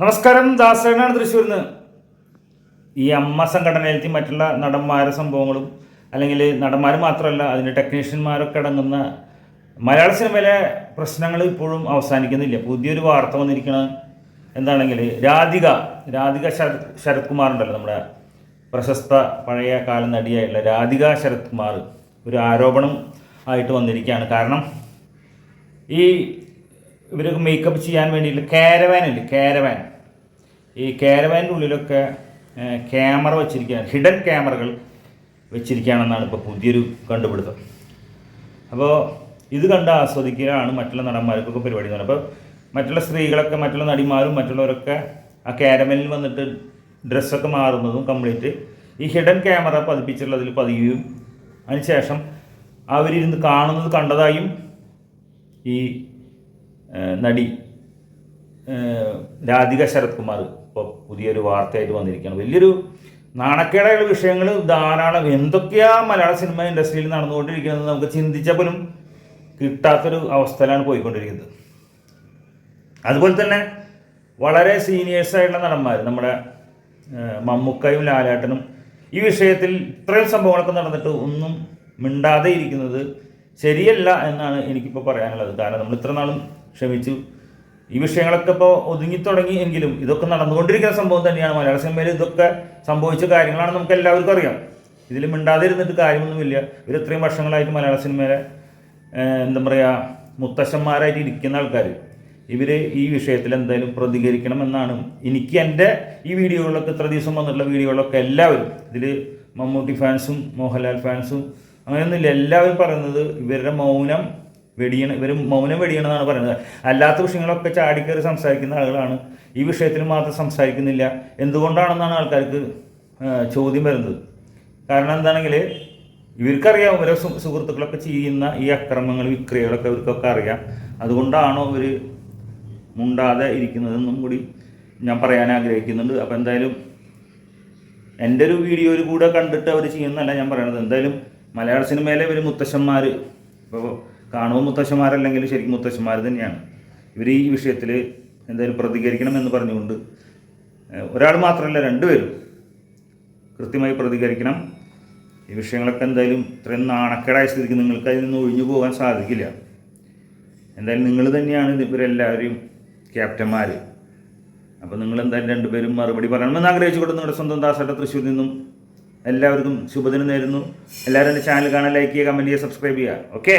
നമസ്കാരം ദാസേനാണ് തൃശ്ശൂരിൽ നിന്ന് ഈ അമ്മ സംഘടനയിലെത്തി മറ്റുള്ള നടന്മാരെ സംഭവങ്ങളും അല്ലെങ്കിൽ നടന്മാർ മാത്രമല്ല അതിന്റെ ടെക്നീഷ്യന്മാരൊക്കെ അടങ്ങുന്ന മലയാള സിനിമയിലെ പ്രശ്നങ്ങൾ ഇപ്പോഴും അവസാനിക്കുന്നില്ല. പുതിയൊരു വാർത്ത വന്നിരിക്കുന്നത് എന്താണെങ്കിൽ രാധിക രാധിക ശരത് ശരത് കുമാർ ഉണ്ടല്ലോ നമ്മുടെ പ്രശസ്ത പഴയ കാല നടിയായിട്ടുള്ള രാധിക ശരത് കുമാർ ഒരു ആരോപണം ആയിട്ട് വന്നിരിക്കുകയാണ്. കാരണം ഈ ഇവരൊക്കെ മേക്കപ്പ് ചെയ്യാൻ വേണ്ടിയിട്ട് കാരവാനില്ലേ കാരവാൻ ഈ കാരവാന്റെ ഉള്ളിലൊക്കെ ക്യാമറ വെച്ചിരിക്കുകയാണ് ഹിഡൻ ക്യാമറകൾ വെച്ചിരിക്കുകയാണെന്നാണ് ഇപ്പോൾ പുതിയൊരു കണ്ടുപിടുത്തം. അപ്പോൾ ഇത് കണ്ട് ആസ്വദിക്കുകയാണ് മറ്റുള്ള നടന്മാർക്കൊക്കെ പരിപാടി എന്ന് അപ്പോൾ മറ്റുള്ള സ്ത്രീകളൊക്കെ മറ്റുള്ള നടിമാരും മറ്റുള്ളവരൊക്കെ ആ കാരമലിൽ വന്നിട്ട് ഡ്രസ്സൊക്കെ മാറുന്നതും കംപ്ലീറ്റ് ഈ ഹിഡൻ ക്യാമറ പതിപ്പിച്ചുള്ളതിൽ പതിയുകയും അതിനുശേഷം അവരിരുന്ന് കാണുന്നത് കണ്ടതായും ഈ നടി രാധിക ശരത് കുമാർ ഇപ്പോൾ പുതിയൊരു വാർത്തയായിട്ട് വന്നിരിക്കുകയാണ്. വലിയൊരു നാണക്കേടായുള്ള വിഷയങ്ങൾ ധാരാളം. എന്തൊക്കെയാ മലയാള സിനിമ ഇൻഡസ്ട്രിയിൽ നടന്നുകൊണ്ടിരിക്കുന്നത് നമുക്ക് ചിന്തിച്ചാൽ പോലും കിട്ടാത്തൊരു അവസ്ഥയിലാണ് പോയിക്കൊണ്ടിരിക്കുന്നത്. അതുപോലെ തന്നെ വളരെ സീനിയേഴ്സായിട്ടുള്ള നടന്മാർ നമ്മുടെ മമ്മൂക്കയും ലാലേട്ടനും ഈ വിഷയത്തിൽ ഇത്രയും സംഭവങ്ങളൊക്കെ നടന്നിട്ട് ഒന്നും മിണ്ടാതെ ഇരിക്കുന്നത് ശരിയല്ല എന്നാണ് എനിക്കിപ്പോൾ പറയാനുള്ളത്. കാരണം നമ്മൾ ഇത്ര നാളും ക്ഷമിച്ചു. ഈ വിഷയങ്ങളൊക്കെ ഇപ്പോൾ ഒതുങ്ങി തുടങ്ങി എങ്കിലും ഇതൊക്കെ നടന്നുകൊണ്ടിരിക്കുന്ന സംഭവം തന്നെയാണ്. മലയാള സിനിമയിൽ ഇതൊക്കെ സംഭവിച്ച കാര്യങ്ങളാണ് നമുക്ക് എല്ലാവർക്കും അറിയാം. ഇതിൽ മിണ്ടാതിരുന്നിട്ട് കാര്യമൊന്നുമില്ല ഇവർ ഇത്രയും വർഷങ്ങളായിട്ട് മലയാള സിനിമയിലെ എന്താ പറയുക മുത്തശ്ശന്മാരായിട്ട് ഇരിക്കുന്ന ആൾക്കാർ ഇവർ ഈ വിഷയത്തിൽ എന്തായാലും പ്രതികരിക്കണം എന്നാണ് എനിക്ക് എന്റെ ഈ വീഡിയോകളിലൊക്കെ ഇത്ര ദിവസം വന്നിട്ടുള്ള വീഡിയോകളൊക്കെ എല്ലാവരും ഇതിൽ മമ്മൂട്ടി ഫാൻസും മോഹൻലാൽ ഫാൻസും അങ്ങനെയൊന്നുമില്ല. എല്ലാവരും പറയുന്നത് ഇവരുടെ മൗനം വെടിയണം ഇവർ മൗനം വെടിയണമെന്നാണ് പറയുന്നത്. അല്ലാത്ത വിഷയങ്ങളൊക്കെ ചാടിക്കയറി സംസാരിക്കുന്ന ആളുകളാണ്. ഈ വിഷയത്തിൽ മാത്രം സംസാരിക്കുന്നില്ല. എന്തുകൊണ്ടാണെന്നാണ് ആൾക്കാർക്ക് ചോദ്യം വരുന്നത്. കാരണം എന്താണെങ്കിൽ ഇവർക്കറിയാം ഓരോ സുഹൃത്തുക്കളൊക്കെ ചെയ്യുന്ന ഈ അക്രമങ്ങൾ വിക്രിയകളൊക്കെ ഇവർക്കൊക്കെ അറിയാം. അതുകൊണ്ടാണോ ഇവർ മുണ്ടാതെ ഇരിക്കുന്നതെന്നും കൂടി ഞാൻ പറയാൻ ആഗ്രഹിക്കുന്നുണ്ട്. അപ്പോൾ എന്തായാലും എന്റെ ഒരു വീഡിയോയിൽ കൂടെ കണ്ടിട്ട് അവർ ചെയ്യുന്നതല്ല ഞാൻ പറയണത്. എന്തായാലും മലയാള സിനിമയിലെ ഇവർ മുത്തശ്ശന്മാർ ഇപ്പോൾ കാണുമ്പോൾ മുത്തശ്ശന്മാരല്ലെങ്കിൽ ശരിക്കും മുത്തശ്ശന്മാർ തന്നെയാണ്. ഇവർ ഈ വിഷയത്തിൽ എന്തായാലും പ്രതികരിക്കണം എന്ന് പറഞ്ഞുകൊണ്ട് ഒരാൾ മാത്രമല്ല രണ്ടുപേരും കൃത്യമായി പ്രതികരിക്കണം. ഈ വിഷയങ്ങളൊക്കെ എന്തായാലും ഇത്രയും നാണക്കേടായ സ്ഥിതിക്ക് നിങ്ങൾക്ക് അതിൽ നിന്ന് ഒഴിഞ്ഞു പോകാൻ സാധിക്കില്ല. എന്തായാലും നിങ്ങൾ തന്നെയാണ് ഇവരെല്ലാവരെയും ക്യാപ്റ്റന്മാർ അപ്പോൾ നിങ്ങൾ എന്തായാലും രണ്ടുപേരും മറുപടി പറയണമെന്ന് ആഗ്രഹിച്ചുകൊണ്ട് നിങ്ങളുടെ സ്വന്തം ദാസയുടെ തൃശ്ശൂരിൽ നിന്നും എല്ലാവർക്കും ശുഭദിനം നേരുന്നു. എല്ലാവരും എന്റെ ചാനൽ കാണാൻ ലൈക്ക് ചെയ്യുക കമന്റ് ചെയ്യുക സബ്സ്ക്രൈബ് ചെയ്യുക. ഓക്കെ